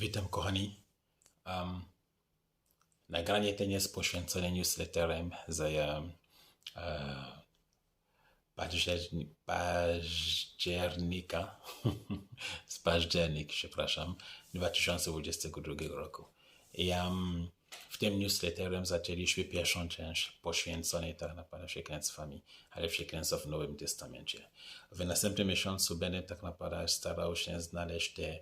Witam kochani. Um, nagranie ten jest poświęcone newsletterem z um, e, październi- października, z październik, przepraszam, 2022 roku. I um, w tym newsletterem zaczęliśmy pierwszą część poświęconej tak naprawdę przekleństwami, ale przekleństwa w Nowym Testamencie. W następnym miesiącu będę tak naprawdę starał się znaleźć te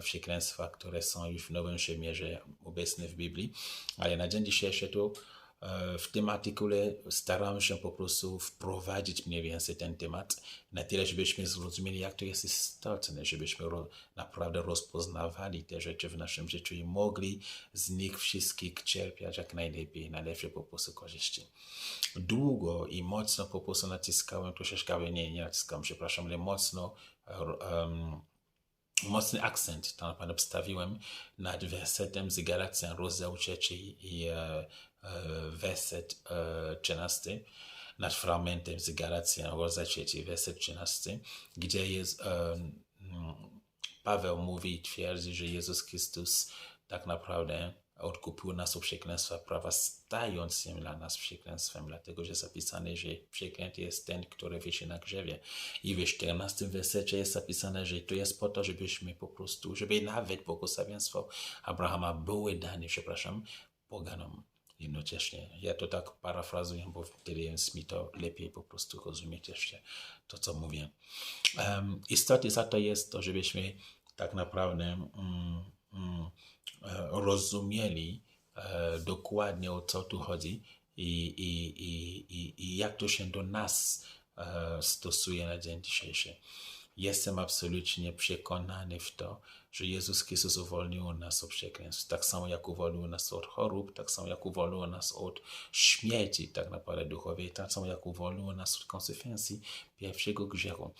przekleństwa, które są już w Nowym Przymierze obecne w Biblii, ale na dzień dzisiejszy tu e, w tym artykule staram się po prostu wprowadzić mniej więcej ten temat na tyle, żebyśmy zrozumieli, jak to jest istotne, żebyśmy naprawdę rozpoznawali te rzeczy w naszym życiu i mogli z nich wszystkich czerpiać jak najlepiej, najlepsze po prostu korzyści. Długo i mocno po prostu naciskałem, troszeczkę, nie, nie naciskałem, przepraszam, ale mocno um, mocny akcent tam pan obstawiłem nad wersetem z Galacjan, rozdział trzeci i e, e, werset e, 13, nad fragmentem z Galacjan, rozdział trzeci, werset 13, gdzie jest e, mm, Paweł mówi twierdzi, że Jezus Chrystus tak naprawdę odkupił przekleństwa prawa, stając się dla nas przekleństwem, dlatego że zapisane, że przeklęty jest ten, który wisi na grzewie. I w 14 wersecie jest zapisane, że to jest po to, żebyśmy po prostu, żeby nawet błogosławieństwo Abrahama były dane, przepraszam, poganom jednocześnie. Ja to tak parafrazuję, bo wtedy jest mi to lepiej po prostu rozumieć jeszcze to, co mówię. Um, istotne za to jest to, żebyśmy tak naprawdę mm, e, rozumieli e, dokładnie o co tu chodzi i, i, i, i, i jak to się do nas e, stosuje na dzień dzisiejszy. Jestem absolutnie przekonany w to, że Jezus Chrystus uwolnił nas od przekleństw. Tak samo jak uwolnił nas od chorób, tak samo jak uwolnił nas od śmierci, tak naprawdę duchowej, tak samo jak uwolnił nas od konsekwencji pierwszego grzechu.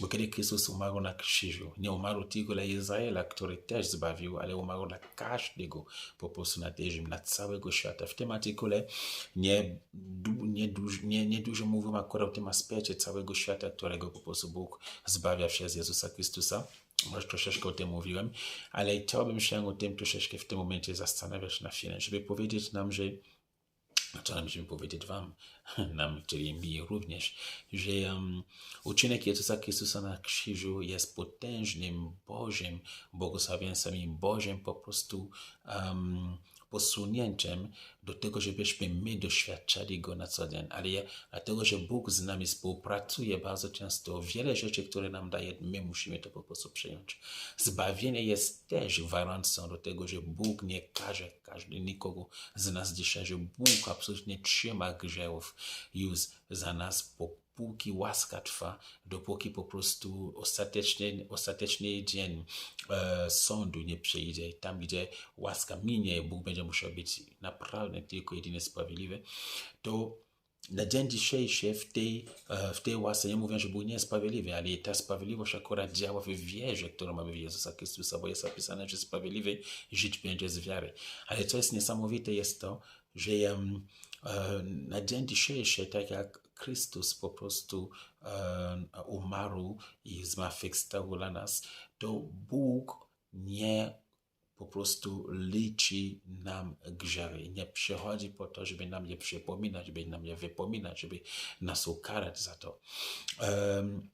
Bo kiedy Chrystus umarł na krzyżu, nie umarł tylko dla Izraela, który też zbawił, ale umarł dla każdego po prostu na tej ziemi, na całego świata. W tym artykule nie, nie, nie, nie dużo mówimy akurat o tym aspekcie całego świata, którego po prostu Bóg zbawia przez Jezusa Chrystusa. Może troszeczkę o tym mówiłem, ale chciałbym się o tym troszeczkę w tym momencie zastanawiać na chwilę, żeby powiedzieć nam, że znaczy, musimy powiedzieć Wam, nam, czyli mi również, że um, uczynek Jezusa Chrystusa na krzyżu jest potężnym Bożym błogosławieństwem i Bożym po prostu um, posunięciem do tego, żebyśmy my doświadczali Go na co dzień. Ale dlatego, że Bóg z nami współpracuje bardzo często, wiele rzeczy, które nam daje, my musimy to po prostu przyjąć. Zbawienie jest też gwarancją do tego, że Bóg nie każe każdy, nikogo z nas dzisiaj, że Bóg absolutnie trzyma grzechów już za nas po póki łaska trwa, dopóki po prostu ostateczny, ostateczny dzień e, sądu nie przyjdzie. Tam, gdzie łaska minie, Bóg będzie musiał być naprawdę tylko jedynie sprawiedliwy, to na dzień dzisiejszy w tej, e, w tej łasce, nie mówię, że Bóg nie jest sprawiedliwy, ale ta sprawiedliwość akurat działa w wierze, którą mamy w Jezusa Chrystusa, bo jest napisane, że sprawiedliwy żyć będzie z wiary. Ale co jest niesamowite jest to, że um, na dzień dzisiejszy, tak jak Chrystus po prostu umarł i zmartwychwstał dla nas, to Bóg nie po prostu liczy nam grzechy. Nie przychodzi po to, żeby nam je przypominać, żeby nam je wypominać, żeby nas ukarać za to. Um,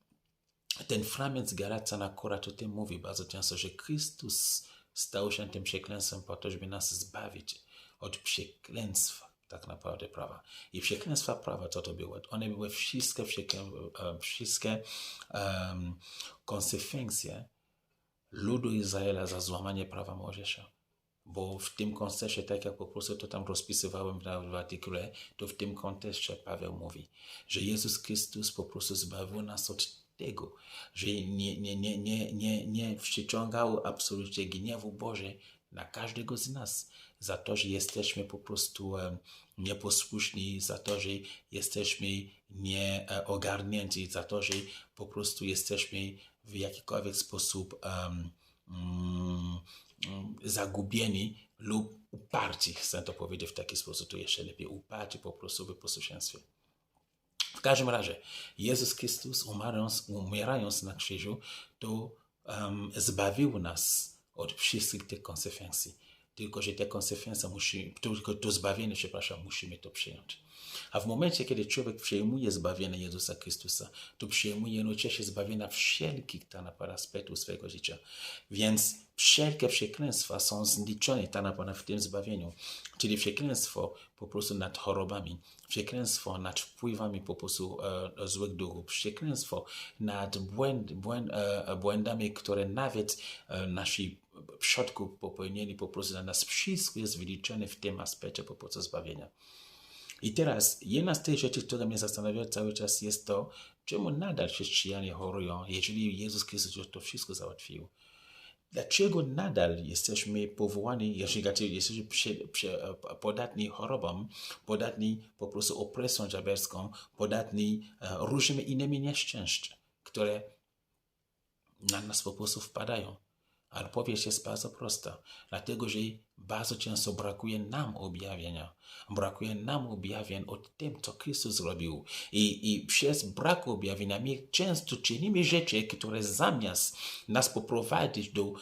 ten fragment z Galacan akurat o tym mówi bardzo często, że Chrystus stał się tym przekleństwem po to, żeby nas zbawić od przekleństwa tak naprawdę prawa. I przekleństwa prawa, co to było? One były wszystkie, wszystkie um, konsekwencje ludu Izraela za złamanie prawa Mojżesza. Bo w tym kontekście, tak jak po prostu to tam rozpisywałem w artykule, to w tym kontekście Paweł mówi, że Jezus Chrystus po prostu zbawił nas od tego, że nie, nie, nie, nie, nie, nie przyciągał absolutnie gniewu Boże na każdego z nas za to, że jesteśmy po prostu nieposłuszni, za to, że jesteśmy nieogarnięci, za to, że po prostu jesteśmy w jakikolwiek sposób um, zagubieni lub uparci, chcę to powiedzieć w taki sposób, to jeszcze lepiej, uparci po prostu w posłuszeństwie. W każdym razie, Jezus Chrystus umierając, umierając na krzyżu, to um, zbawił nas od wszystkich tych konsekwencji. Tylko, że te konsekwencje musi, tylko to zbawienie, przepraszam, musimy to przyjąć. A w momencie, kiedy człowiek przyjmuje zbawienie Jezusa Chrystusa, to przyjmuje jednocześnie zbawienia wszelkich naprawdę aspektów swojego życia. Więc wszelkie przekleństwa są zliczone naprawdę w tym zbawieniu. Czyli przekleństwo po prostu nad chorobami, przekleństwo nad wpływami po prostu e, złych duchów, przekleństwo nad błęd, błęd, e, błędami, które nawet e, nasi przodków popełnili po prostu na nas. Wszystko jest wyliczone w tym aspekcie po prostu zbawienia. I teraz jedna z tych rzeczy, która mnie zastanawia cały czas jest to, czemu nadal chrześcijanie chorują, jeżeli Jezus Chrystus to wszystko załatwił. Dlaczego nadal jesteśmy powołani, jeżeli jesteśmy podatni chorobom, podatni po prostu opresją diabelską, podatni uh, różnymi innymi nieszczęściami, które na nas po prostu wpadają. Ale powieść jest bardzo prosta, dlatego że bardzo często brakuje nam objawienia. Brakuje nam objawień o tym, co Chrystus zrobił. I, I przez brak objawienia my często czynimy rzeczy, które zamiast nas poprowadzić do,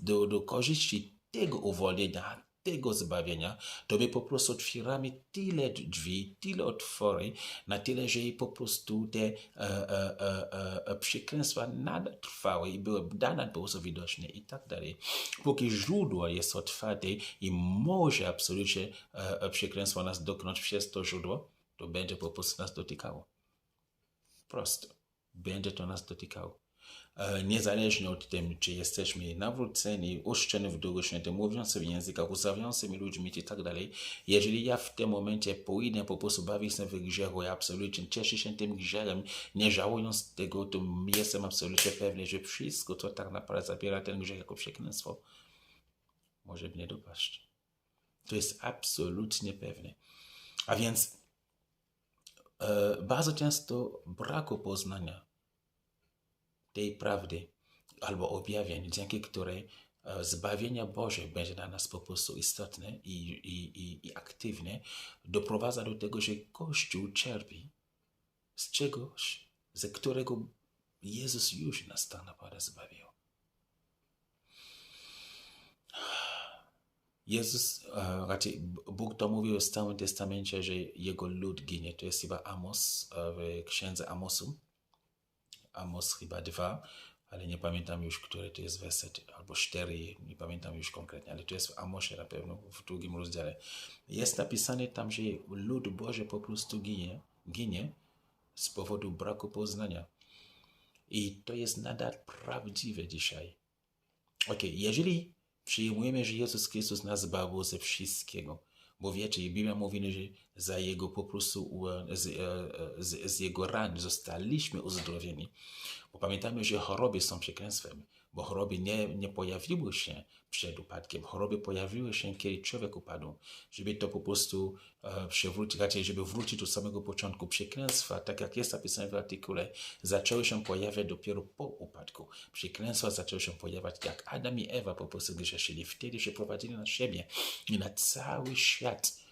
do, do korzyści tego uwolnienia, tego zbawienia, to my po prostu otwieramy tyle drzwi, tyle otwory, na tyle, że po prostu te e, e, e, e, przekleństwa nadal trwały i były dane po prostu widoczne i tak dalej. Póki źródło jest otwarte i może absolutnie e, przekleństwo nas dotknąć przez to źródło, to będzie po prostu nas dotykało. Prosto. Będzie to nas dotykało. E, niezależnie od tym, czy jesteśmy nawróceni, oszczeni w Duchu Świętym, mówiącymi językach, uzawiącymi ludźmi i tak dalej, jeżeli ja w tym momencie pójdę po prostu bawić się w grzechu, ja absolutnie cieszę się tym grzechem, nie żałując tego, to jestem absolutnie pewny, że wszystko, co tak naprawdę zabiera ten grzech jako przekleństwo, może mnie dopaść. To jest absolutnie pewne. A więc e, bardzo często braku poznania tej prawdy albo objawień, dzięki której e, zbawienie Boże będzie dla nas po prostu istotne i, i, i, i aktywne, doprowadza do tego, że Kościół czerpi z czegoś, ze którego Jezus już nas tak naprawdę zbawił. Jezus, e, raczej Bóg to mówił w Starym Testamencie, że Jego lud ginie. To jest chyba Amos, e, w księdze Amosu. Amos chyba ale nie pamiętam już, który to jest werset, albo cztery, nie pamiętam już konkretnie, ale to jest w Amosie na pewno, w drugim rozdziale. Jest napisane tam, że lud Boży po prostu ginie, ginie z powodu braku poznania. I to jest nadal prawdziwe dzisiaj. Ok, jeżeli przyjmujemy, że Jezus Chrystus nas zbawił ze wszystkiego, bo wiecie, Biblia mówi, że za Jego po prostu, z, e, z, z Jego ran zostaliśmy uzdrowieni. Bo pamiętamy, że choroby są przekleństwem, bo choroby nie, nie pojawiły się przed upadkiem. Choroby pojawiły się, kiedy człowiek upadł. Żeby to po prostu e, przewrócić, raczej żeby wrócić do samego początku przekleństwa, tak jak jest napisane w artykule, zaczęły się pojawiać dopiero po upadku. Przekleństwa zaczęły się pojawiać, jak Adam i Ewa po prostu grzeszyli. Wtedy się prowadzili na siebie i na cały świat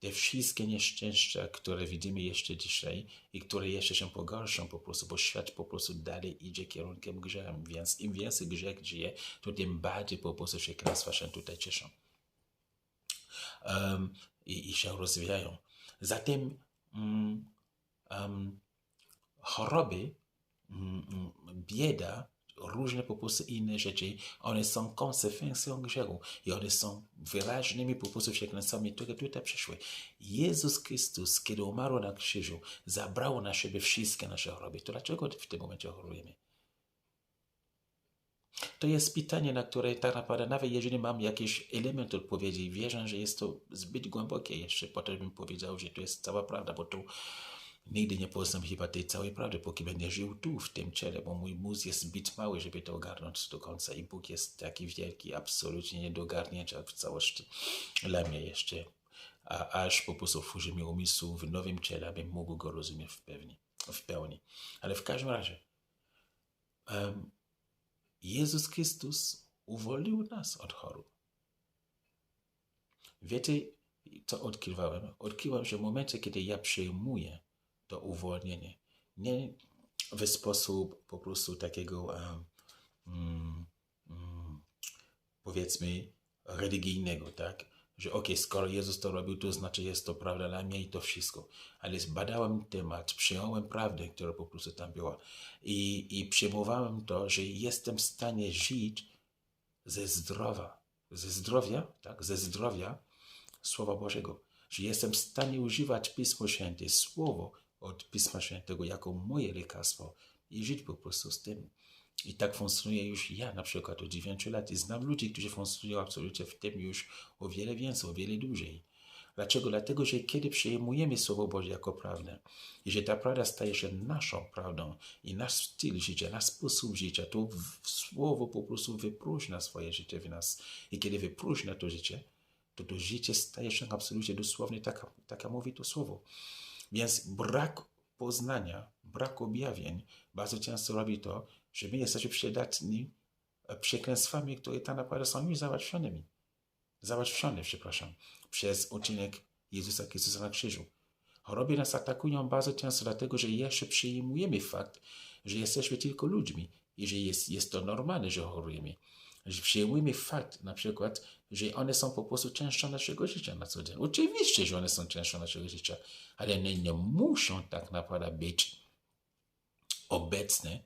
te wszystkie nieszczęścia, które widzimy jeszcze dzisiaj i które jeszcze się pogorszą po prostu, bo świat po prostu dalej idzie kierunkiem grzechem, więc im więcej grzech żyje, to tym bardziej po prostu przekleństwa się tutaj cieszą um, i, i, się rozwijają. Zatem um, um, choroby, um, bieda różne po prostu inne rzeczy, one są konsekwencją grzechu i one są wyraźnymi po prostu przekleństwami, które tutaj przyszły. Jezus Chrystus, kiedy umarł na krzyżu, zabrał na siebie wszystkie nasze choroby. To dlaczego w tym momencie chorujemy? To jest pytanie, na które tak naprawdę, nawet jeżeli mam jakiś element odpowiedzi, wierzę, że jest to zbyt głębokie jeszcze, potem bym powiedział, że to jest cała prawda, bo to Nigdy nie poznam chyba tej całej prawdy, póki będę żył tu, w tym ciele, bo mój mózg jest zbyt mały, żeby to ogarnąć do końca i Bóg jest taki wielki, absolutnie nie do ogarnięcia w całości dla mnie jeszcze, a aż po prostu wróży mi umysł w nowym ciele, abym mógł go rozumieć w pełni. W pełni. Ale w każdym razie, um, Jezus Chrystus uwolnił nas od chorób. Wiecie, co odkrywałem? Odkrywam, że w momencie, kiedy ja przejmuję to uwolnienie. Nie w sposób po prostu takiego um, um, powiedzmy, religijnego, tak? Że okej, skoro Jezus to robił, to znaczy jest to prawda dla mnie i to wszystko. Ale zbadałem temat, przyjąłem prawdę, która po prostu tam była. I, i przyjmowałem to, że jestem w stanie żyć ze zdrowia, ze zdrowia, tak? Ze zdrowia Słowa Bożego. Że jestem w stanie używać Pismo Święte, Słowo od Pisma Świętego jako moje lekarstwo i żyć po prostu z tym. I tak funkcjonuje już ja na przykład od 9 lat i znam ludzi, którzy funkcjonują absolutnie w tym już o wiele więcej, o wiele dłużej. Dlaczego? Dlatego, że kiedy przyjmujemy Słowo Boże jako prawdę i że ta prawda staje się naszą prawdą i nasz styl życia, nasz sposób życia, to Słowo po prostu wypróżnia swoje życie w nas. I kiedy wypróżnia to życie, to to życie staje się absolutnie dosłownie tak, tak mówi to Słowo. Więc brak poznania, brak objawień bardzo często robi to, że my jesteśmy przydatni przekleństwami, które tak naprawdę są już załatwionymi. Załatwione, przepraszam, przez uczynek Jezusa Chrystusa na krzyżu. Choroby nas atakują bardzo często dlatego, że jeszcze przyjmujemy fakt, że jesteśmy tylko ludźmi i że jest, jest to normalne, że chorujemy. Że przyjmujemy fakt na przykład, że one są po prostu częścią naszego życia na co dzień. Oczywiście, że one są częścią naszego życia, ale one nie muszą tak naprawdę być obecne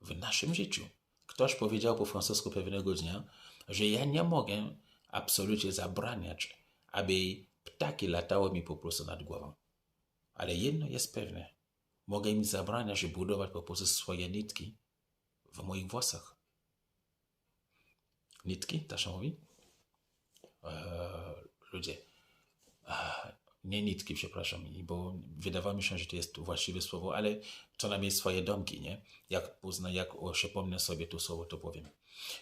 w naszym życiu. Ktoś powiedział po francusku pewnego dnia, że ja nie mogę absolutnie zabraniać, aby ptaki latały mi po prostu nad głową. Ale jedno jest pewne. Mogę im zabraniać budować po prostu swoje nitki w moich włosach. Nitki, ta się mówi? Eee, ludzie. Eee, nie nitki, przepraszam, bo wydawało mi się, że to jest właściwe słowo, ale co najmniej swoje domki, nie? Jak pozna, jak przypomnę sobie to słowo, to powiem.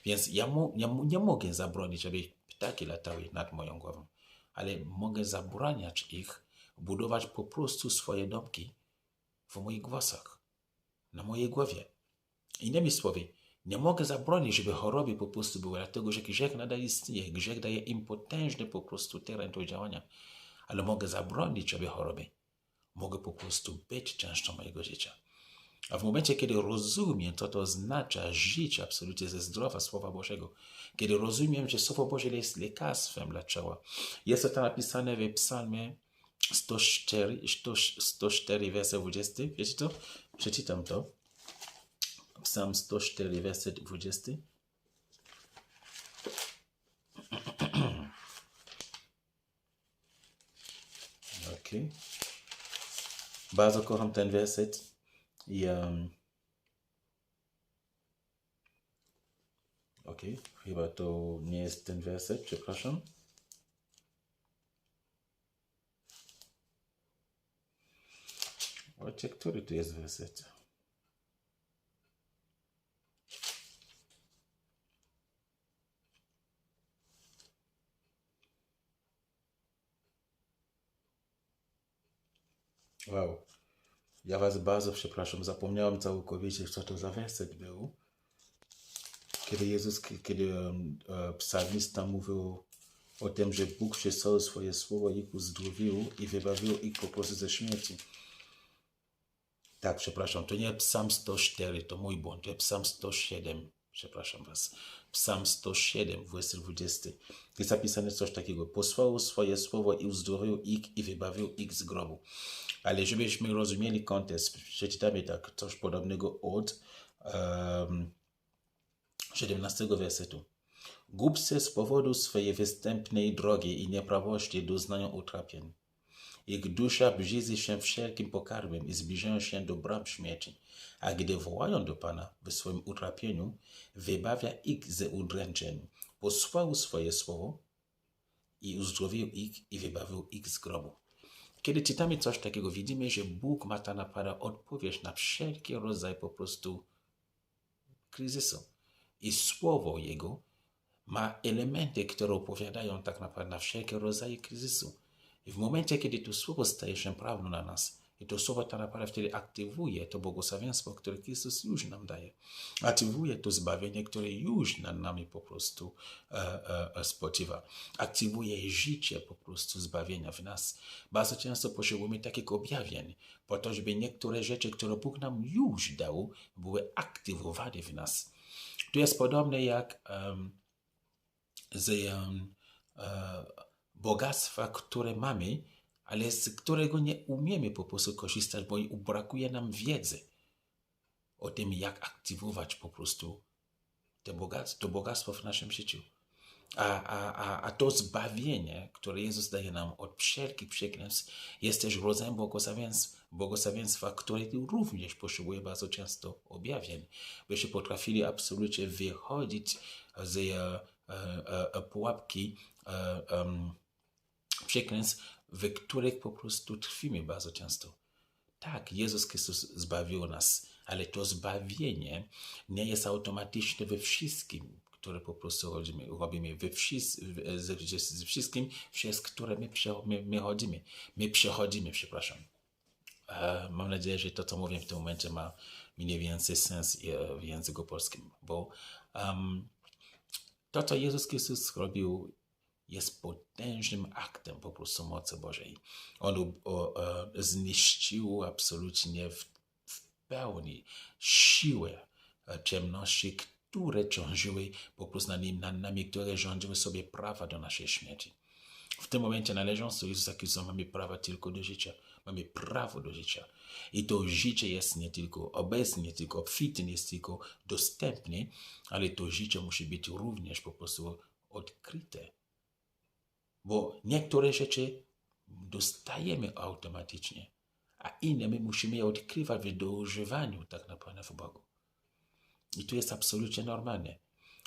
Więc ja, mu, ja mu, nie mogę zabronić, aby ptaki latały nad moją głową, ale mogę zabraniać ich budować po prostu swoje domki w moich głosach, na mojej głowie. Innymi słowy, nie mogę zabronić, żeby choroby po prostu były, dlatego że grzech nadal istnieje. Grzech daje im potężny po prostu teren do działania ale mogę zabronić sobie choroby. Mogę po prostu być częścią mojego życia. A w momencie, kiedy rozumiem, co to oznacza żyć absolutnie ze zdrowia Słowa Bożego, kiedy rozumiem, że Słowo Boże jest lekarstwem dla ciała, jest to tam napisane w psalmie 104, 104 werset 20, wiecie to? Przeczytam to. Psalm 104, werset 20. Okay. Bardzo kocham ten werset i um, ok, chyba to nie jest ten werset, przepraszam. Zobaczcie, który tu jest werset. Wow. Ja was bardzo przepraszam, zapomniałem całkowicie, co to za werset był. Kiedy Jezus, kiedy um, psalmista mówił o tym, że Bóg przesłał swoje słowo i uzdrowił i wybawił ich po prostu ze śmierci. Tak, przepraszam, to nie psalm 104, to mój błąd, to psalm 107, przepraszam was. Psalm 107, werset 20. Jest zapisane coś takiego. Posłał swoje słowo i uzdrowił ich i wybawił ich z grobu. Ale żebyśmy rozumieli kontekst, przeczytamy tak coś podobnego od um, 17 wersetu. Głupcy z powodu swojej występnej drogi i nieprawości doznają utrapień. Ich dusza brzydzi się wszelkim pokarmem i zbliżają się do bram śmierci. A gdy wołają do Pana w swoim utrapieniu, wybawia ich ze udręczeń. Posłał swoje słowo i uzdrowił ich i wybawił ich z grobu. Kiedy czytamy coś takiego, widzimy, że Bóg ma ta naprawdę odpowiedź na wszelki rodzaj po prostu kryzysu. I słowo Jego ma elementy, które opowiadają tak naprawdę na wszelkie rodzaje kryzysu. I w momencie, kiedy to słowo staje się prawdą na nas, i to słowo tak naprawdę wtedy aktywuje to błogosławieństwo, które Chrystus już nam daje. Aktywuje to zbawienie, które już nad nami po prostu e, e, e, spoczywa. Aktywuje życie po prostu zbawienia w nas. Bardzo często potrzebujemy takich objawień, po to, żeby niektóre rzeczy, które Bóg nam już dał, były aktywowane w nas. To jest podobne jak um, z um, e, bogactwa, które mamy, ale z którego nie umiemy po prostu korzystać, bo brakuje nam wiedzy o tym, jak aktywować po prostu to bogactwo, to bogactwo w naszym życiu. A, a, a, a to zbawienie, które Jezus daje nam od wszelkich przekleństw, jest też rodzajem błogosławieństwa, błogosławieństwa, które również potrzebuje bardzo często objawień, byśmy potrafili absolutnie wychodzić z e, e, e, pułapki e, przekleństw, w których po prostu trwimy bardzo często. Tak, Jezus Chrystus zbawił nas, ale to zbawienie nie jest automatyczne we wszystkim, które po prostu robimy, robimy we wszys- ze, ze wszystkim, przez które my, my, my chodzimy. My przechodzimy, przepraszam. E, mam nadzieję, że to, co mówię w tym momencie ma mniej więcej sens w języku polskim, bo um, to, co Jezus Chrystus robił, jest potężnym aktem po prostu mocy Bożej. On o, o, zniszczył absolutnie w, w pełni siłę e, ciemności, które ciążyły po prostu na nim, na nami, które rządziły sobie prawa do naszej śmierci. W tym momencie należąc do Jezusa Chrystusa mamy prawa tylko do życia. Mamy prawo do życia. I to życie jest nie tylko obecne, nie tylko obfite, nie tylko dostępne, ale to życie musi być również po prostu odkryte. Bo niektóre rzeczy dostajemy automatycznie, a inne my musimy je odkrywać w dożywaniu tak naprawdę w Bogu. I to jest absolutnie normalne.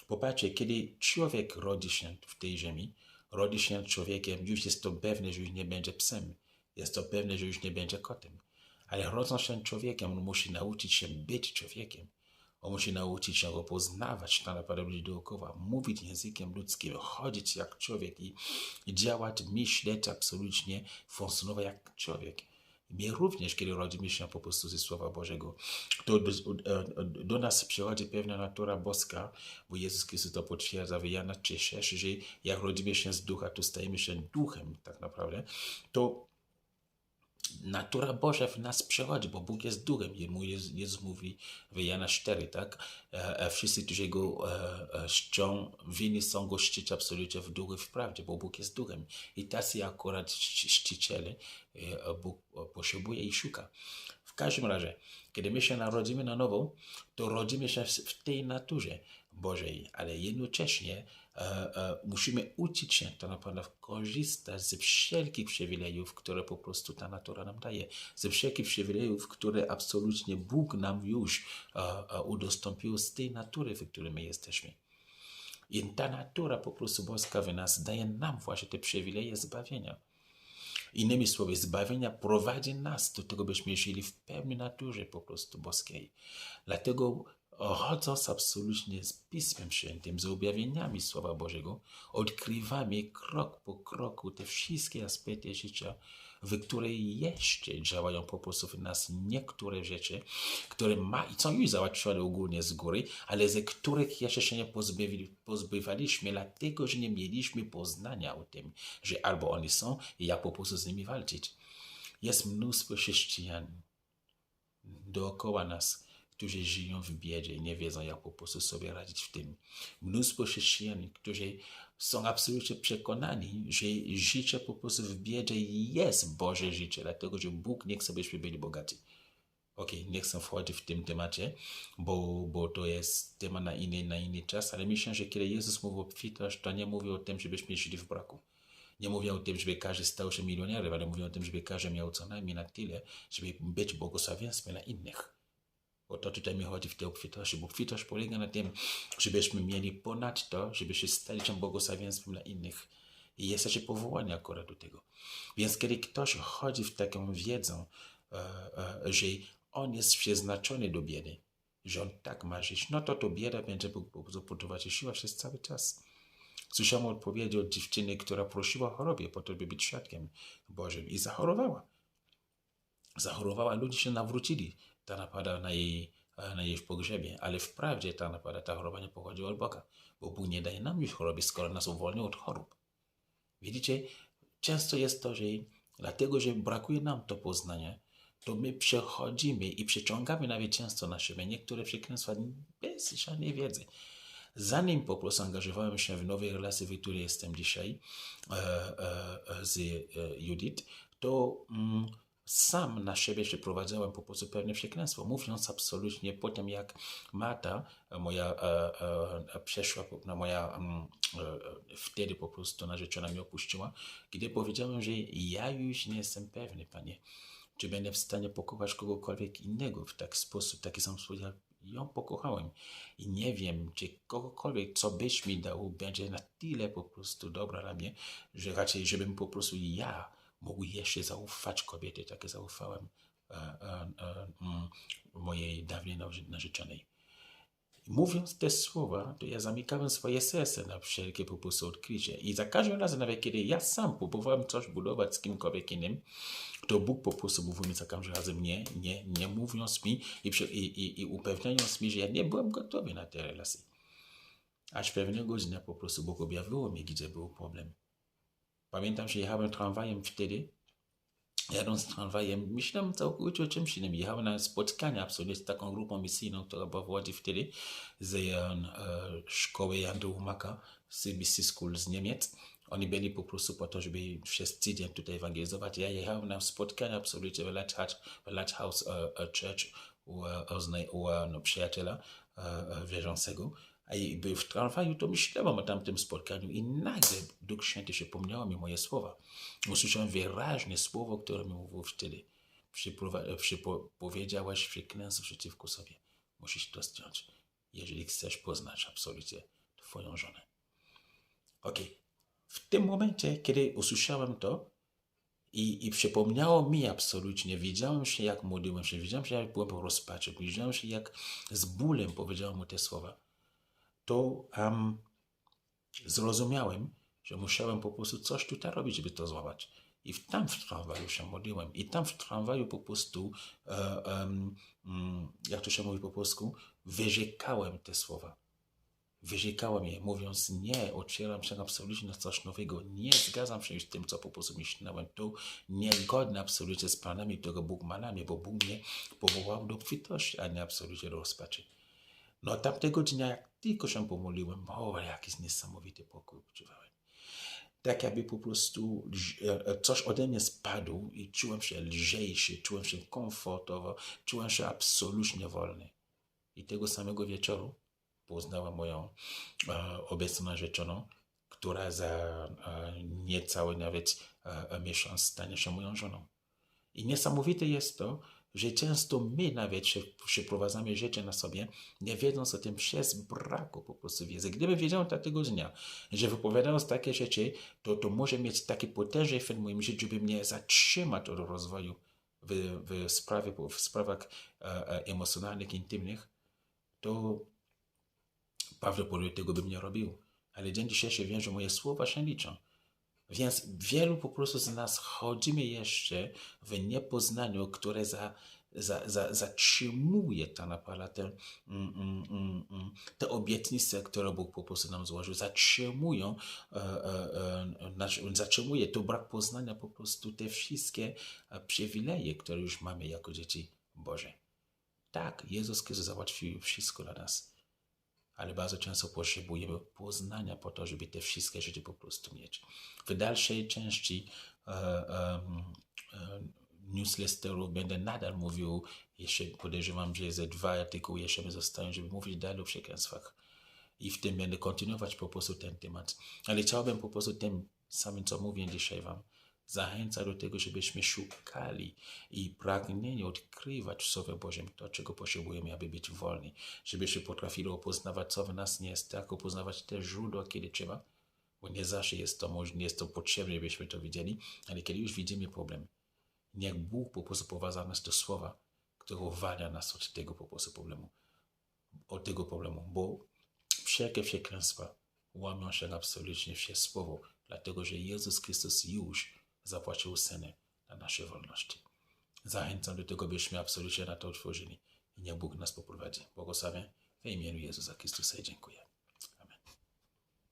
Popatrzcie, kiedy człowiek rodzi się w tej ziemi, rodzi się człowiekiem, już jest to pewne, że już nie będzie psem. Jest to pewne, że już nie będzie kotem. Ale rodząc się człowiekiem, on musi nauczyć się być człowiekiem. On musi nauczyć się go poznawać tak naprawdę ludzi dookoła, mówić językiem ludzkim, chodzić jak człowiek i, działać, myśleć absolutnie, funkcjonować jak człowiek. My również, kiedy rodzimy się po prostu ze Słowa Bożego, to do, do nas przychodzi pewna natura boska, bo Jezus Chrystus to potwierdza w Jana 3,6, że jak rodzimy się z ducha, to stajemy się duchem tak naprawdę, to natura Boża w nas przechodzi, bo Bóg jest duchem. Jezus, Jezus mówi w Jana 4, tak? E, e, wszyscy, którzy go e, czczą, winni są go czcić absolutnie w duchu w prawdzie, bo Bóg jest duchem. I tacy akurat czciciele Bóg potrzebuje i szuka. W każdym razie, kiedy my się narodzimy na nowo, to rodzimy się w tej naturze Bożej, ale jednocześnie E, e, musimy uczyć się tak naprawdę korzystać ze wszelkich przywilejów, które po prostu ta natura nam daje, ze wszelkich przywilejów, które absolutnie Bóg nam już e, udostępnił z tej natury, w której my jesteśmy. I ta natura po prostu boska w nas daje nam właśnie te przywileje zbawienia. Innymi słowy, zbawienia prowadzi nas do tego, byśmy żyli w pełnej naturze po prostu boskiej. Dlatego chodząc absolutnie z Pismem Świętym, z objawieniami Słowa Bożego, odkrywamy krok po kroku te wszystkie aspekty życia, w której jeszcze działają po prostu w nas niektóre rzeczy, które ma, są już załatwione ogólnie z góry, ale ze których jeszcze się nie pozbyli, pozbywaliśmy, dlatego że nie mieliśmy poznania o tym, że albo oni są i jak po prostu z nimi walczyć. Jest mnóstwo chrześcijan dookoła nas, którzy żyją w biedzie i nie wiedzą, jak po prostu sobie radzić w tym. Mnóstwo chrześcijan, którzy są absolutnie przekonani, że życie po prostu w biedzie jest Boże życie, dlatego że Bóg nie chce, byśmy byli bogaci. Ok, nie chcę wchodzić w tym temacie, bo, bo to jest temat na inny, na inny czas, ale myślę, że kiedy Jezus mówi o obfitość, to nie mówi o tym, żebyśmy żyli w braku. Nie mówi o tym, żeby każdy stał się milionerem, ale mówi o tym, żeby każdy miał co najmniej na tyle, żeby być błogosławieństwem dla innych. O to tutaj mi chodzi w tej obfitości, bo obfitość polega na tym, żebyśmy mieli ponad to, żeby się stali się błogosławieństwem dla innych. I jesteście powołani akurat do tego. Więc kiedy ktoś chodzi w taką wiedzą, e, e, że on jest przeznaczony do biedy, że on tak ma żyć, no to to bieda będzie po potowarzyszyła przez cały czas. Słyszałem odpowiedzi od dziewczyny, która prosiła o chorobie po to, by być świadkiem Bożym i zachorowała. Zachorowała, ludzie się nawrócili ta napada na jej, na jej pogrzebie, ale wprawdzie ta napada, ta choroba nie pochodzi od Boga, bo Bóg nie daje nam już choroby, skoro nas uwolnił od chorób. Widzicie, często jest to, że dlatego, że brakuje nam to poznania, to my przechodzimy i przeciągamy nawet często na siebie niektóre przekleństwa bez żadnej wiedzy. zanim po prostu angażowałem się w nowej relacji, w której jestem dzisiaj e, e, e z e, Judith, to mm, sam na siebie przeprowadzałem po prostu pewne przekleństwo, mówiąc absolutnie po tym, jak Marta, moja e, e, przeszła, no, moja mm, e, wtedy po prostu narzeczona mnie opuściła, kiedy powiedziałem, że ja już nie jestem pewny, Panie, czy będę w stanie pokochać kogokolwiek innego w taki sposób, taki sam sposób, jak ją pokochałem. I nie wiem, czy kogokolwiek, co byś mi dał, będzie na tyle po prostu dobra dla mnie, że raczej, żebym po prostu ja mógł jeszcze zaufać kobiecie, tak jak zaufałem e, e, e, mm, mojej dawniej narzeczonej. Mówiąc te słowa, to ja zamykałem swoje serce na wszelkie po prostu. I za każdym razem, nawet kiedy ja sam próbowałem coś budować z kimkolwiek innym, to Bóg po prostu mówił mi za każdym razem nie, nie, nie mówiąc mi i, i, i, upewniając mi, że ja nie byłem gotowy na tę relację. Aż pewnego dnia po prostu Bóg objawiło mi, gdzie był problem. Pamiętam, że jechałem tramwajem wtedy, jadąc tramwajem, myślałem całkowicie o czymś innym. Jechałem na spotkanie absolutnie z taką grupą misyjną, która była w Łodzi wtedy, z e, szkoły Jandu Humaka, CBC School z Niemiec. Oni byli po prostu po to, żeby przez tydzień tutaj ewangelizować. Ja jechałem na spotkanie absolutnie w Lighthouse, w Lighthouse uh, Church u, u, u no, przyjaciela uh, wierzącego. W tramwaju, to myślałem o tamtym spotkaniu i nagle Duch Święty się pomniało mi moje słowa. Usłyszałem wyraźne słowo, które mi mówił wtedy. Powiedziałaś przekleństwo przeciwko sobie. Musisz to zdjąć, jeżeli chcesz poznać absolutnie Twoją żonę. Ok. W tym momencie, kiedy usłyszałem to i, i przypomniało mi absolutnie, widziałem się, jak modliłem się, widziałem się, jak byłem rozpaczy, widziałem się, jak z bólem powiedziałem mu te słowa to um, zrozumiałem, że musiałem po prostu coś tutaj robić, żeby to złapać. I tam w tramwaju się modliłem. I tam w tramwaju po prostu, e, um, jak to się mówi po polsku, wyrzekałem te słowa. Wyrzekałem je, mówiąc nie, otwieram się absolutnie na coś nowego. Nie zgadzam się z tym, co po prostu myślałem. To niegodne absolutnie z planami, którego Bóg ma na mnie, bo Bóg mnie powołał do kwitości, a nie absolutnie do rozpaczy. No tamtego dnia, jak tylko się pomoliłem, o, jakiś niesamowity pokój. Tak jakby po prostu e, e, coś ode mnie spadł i czułem się lżejszy, czułem się komfortowo, czułem się absolutnie wolny. I tego samego wieczoru poznałam moją e, obecną narzeczoną, która za e, niecały nawet e, miesiąc stanie się moją żoną. I niesamowite jest to, że często my nawet przeprowadzamy rzeczy na sobie, nie wiedząc o tym przez braku po prostu wiedzy. Gdybym wiedział takiego dnia, że wypowiadając takie rzeczy, to, to może mieć taki potężny efekt w moim życiu, by mnie zatrzymać od rozwoju w, w, sprawie, w sprawach e, e, emocjonalnych, intymnych, to prawdopodobnie tego bym nie robił. Ale dzień dzisiejszy wiem, że moje słowa się liczą. Więc wielu po prostu z nas chodzimy jeszcze w niepoznaniu, które za, za, za, zatrzymuje ta napala, te, mm, mm, mm, mm, te obietnice, które Bóg po prostu nam złożył, zatrzymują, e, e, e, zatrzymuje to brak poznania po prostu te wszystkie e, przywileje, które już mamy jako dzieci Boże. Tak, Jezus Chrystus załatwił wszystko dla nas ale bardzo często potrzebujemy poznania po to, żeby te wszystkie rzeczy po prostu mieć. W dalszej części e, e, newsletteru będę nadal mówił, jeszcze podejrzewam, że ze dwa artykuły jeszcze mi zostają, żeby mówić dalej o przekleństwach. I w tym będę kontynuować po prostu ten temat. Ale chciałbym po prostu tym samym, co mówię dzisiaj Wam, zachęca do tego, żebyśmy szukali i pragnieni odkrywać w Słowie Bożym to, czego potrzebujemy, aby być wolni. Żebyśmy potrafili opoznawać, co w nas nie jest, tak opoznawać te źródła, kiedy trzeba, bo nie zawsze jest to możliwe, jest to potrzebne, żebyśmy to widzieli, ale kiedy już widzimy problem, niech Bóg po prostu powadza nas do Słowa, które uwalnia nas od tego po prostu problemu. Od tego problemu, bo wszelkie przekleństwa łamią się absolutnie przez Słowo, dlatego że Jezus Chrystus już zapłacił cenę na nasze wolności. Zachęcam do tego, byśmy absolutnie na to otworzyli i niech Bóg nas poprowadzi. Błogosławię w imieniu Jezusa Chrystusa i dziękuję.